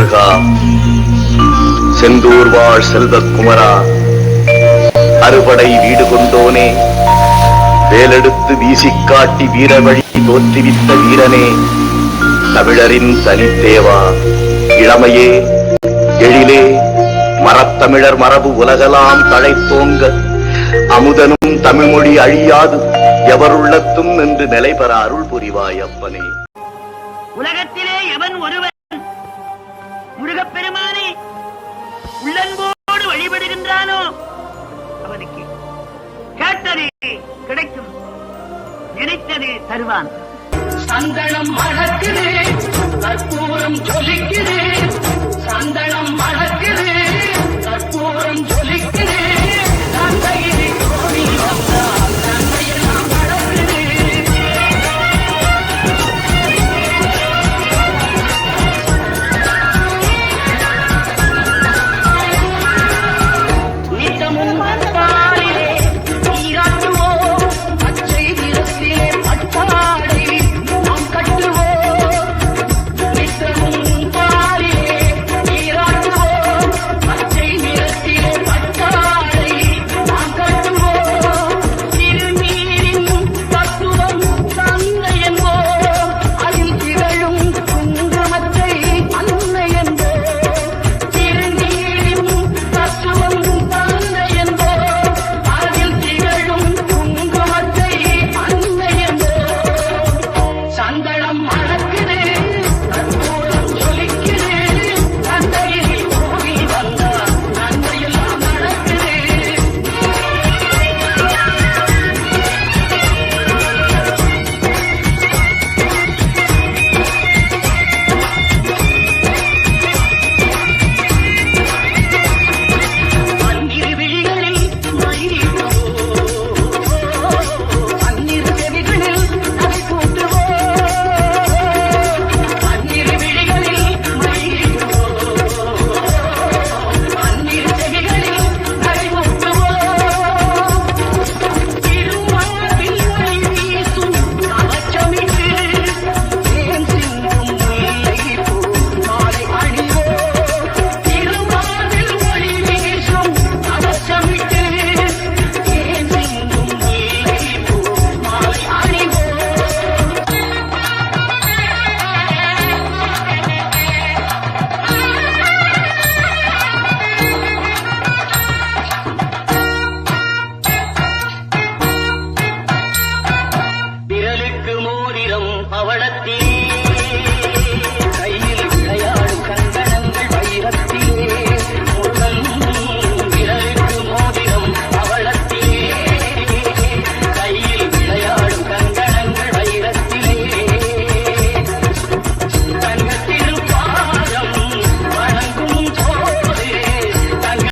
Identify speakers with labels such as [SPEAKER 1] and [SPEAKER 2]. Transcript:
[SPEAKER 1] முருகா. செந்தூர் வாழ் செல்வக்குமரா அறுபடை வீடு கொண்டோனே. வேலெடுத்து வீசிக்காட்டி வீர வழி தோற்றுவித்த வீரனே. தமிழரின் தனித்தேவா. இளமையே எழிலே மரத்தமிழர் மரபு உலகலாம் தழைத்தோங்க அமுதனும் தமிழ்மொழி அழியாது எவருள்ளத்தும் என்று நிலை பெற அருள் புரிவாய் அப்பனே.
[SPEAKER 2] உலகத்திலே எவன் ஒருவர் முருகப்பெருமானை உள்ளன்போடு வழிபடுகின்றானோ? அவனுக்கு கேட்டது கிடைக்கும். நினைத்தது தருவான்.
[SPEAKER 3] சந்தனம் மணக்குது கற்பூரம் ஜொலிக்க